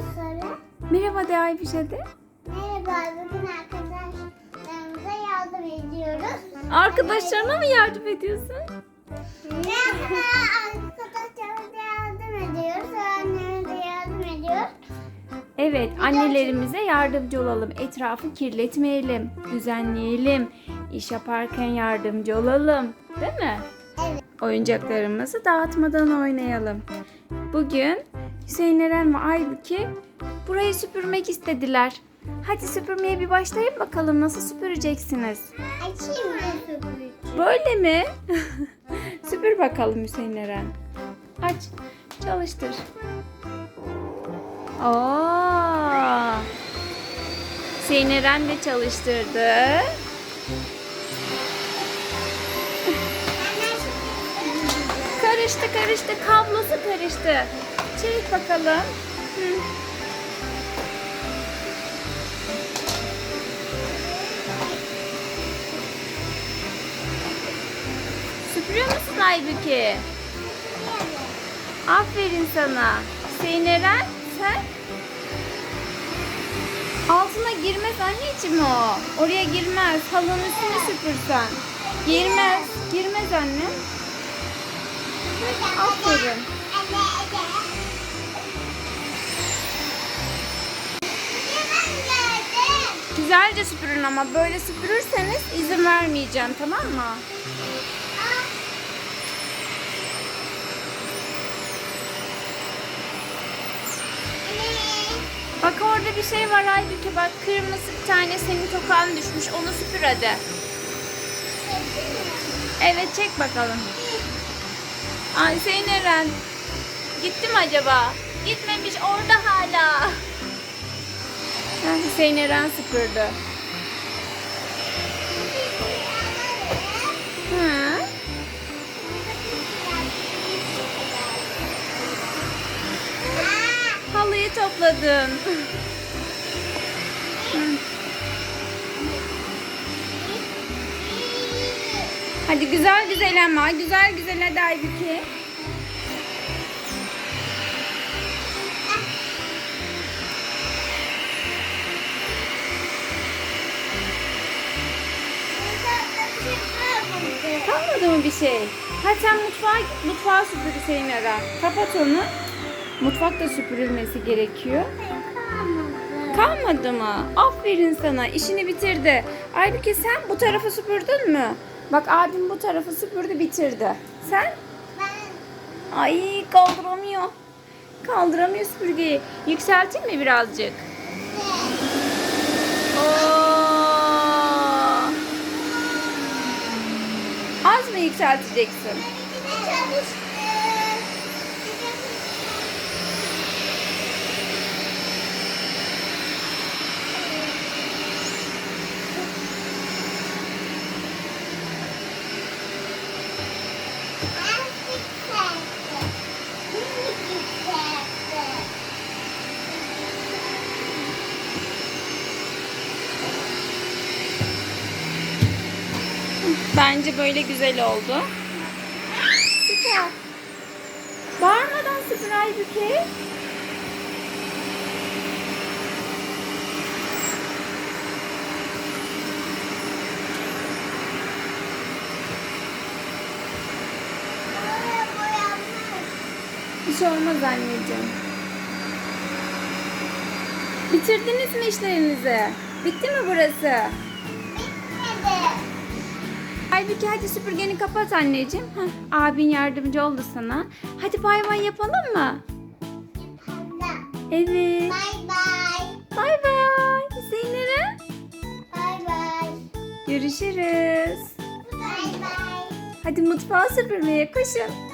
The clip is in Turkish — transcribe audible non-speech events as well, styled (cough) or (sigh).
Sarı. Merhaba de Aybüşe de. Merhaba, bugün arkadaşlarımıza yardım ediyoruz. Arkadaşlarına mı yardım ediyorsun? Merhaba, arkadaşlarımıza yardım ediyoruz. Öğretmenimize yardım ediyoruz. Evet, annelerimize yardımcı olalım. Etrafı kirletmeyelim, düzenleyelim. İş yaparken yardımcı olalım. Değil mi? Evet. Oyuncaklarımızı dağıtmadan oynayalım. Bugün Hüseyin Eren ve Aybüke burayı süpürmek istediler. Hadi süpürmeye bir başlayın bakalım nasıl süpüreceksiniz. Açayım mı süpürücü? Böyle mi? (laughs) Süpür bakalım Hüseyin Eren. Aç, çalıştır. Oo. Hüseyin Eren de çalıştırdı. Karıştı karıştı, kablosu karıştı. Çevik bakalım. Hı. Süpürüyor musun Aybüke? Aferin sana. Hüseyin Eren sen? Altına girmez anneciğim o. Oraya girmez. Halının üstüne süpürsen. Girmez. Girmez anne. Aferin. Güzelce süpürün ama böyle süpürürseniz izin vermeyeceğim tamam mı? Bak orada bir şey var Aybüke bak kırmızı bir tane senin tokan düşmüş onu süpür hadi. Evet çek bakalım. Ay Eren. Gitti mi acaba? Gitmemiş orada hala. Ha, Hüseyin Eren süpürdü. Hı. Halıyı topladın. Hadi güzel güzel ama güzel güzel hadi Aybüke. Kalmadı mı bir şey? Hadi sen mutfağa git mutfağı süpür Hüseyin Eren. Kapat onu. Mutfak da süpürülmesi gerekiyor. Kalmadı mı? Aferin sana. işini bitirdi. Aybüke sen bu tarafı süpürdün mü? Bak abim bu tarafı süpürdü bitirdi. Sen? Ay kaldıramıyor. Kaldıramıyor süpürgeyi. Yükselteyim mi birazcık? Oo. Az mı yükselteceksin? Bence böyle güzel oldu. Süper. Bağırmadan süpür Aybüke. Bir şey olmaz anneciğim. Bitirdiniz mi işlerinizi? Bitti mi burası? Halbuki hadi süpürgeni kapat anneciğim. Heh, abin yardımcı oldu sana. Hadi bay bay yapalım mı? Evet. Bye bye. Bay bay. Hüseyinlere. Bye bye. Görüşürüz. Bye bye. Hadi mutfağı süpürmeye koşun.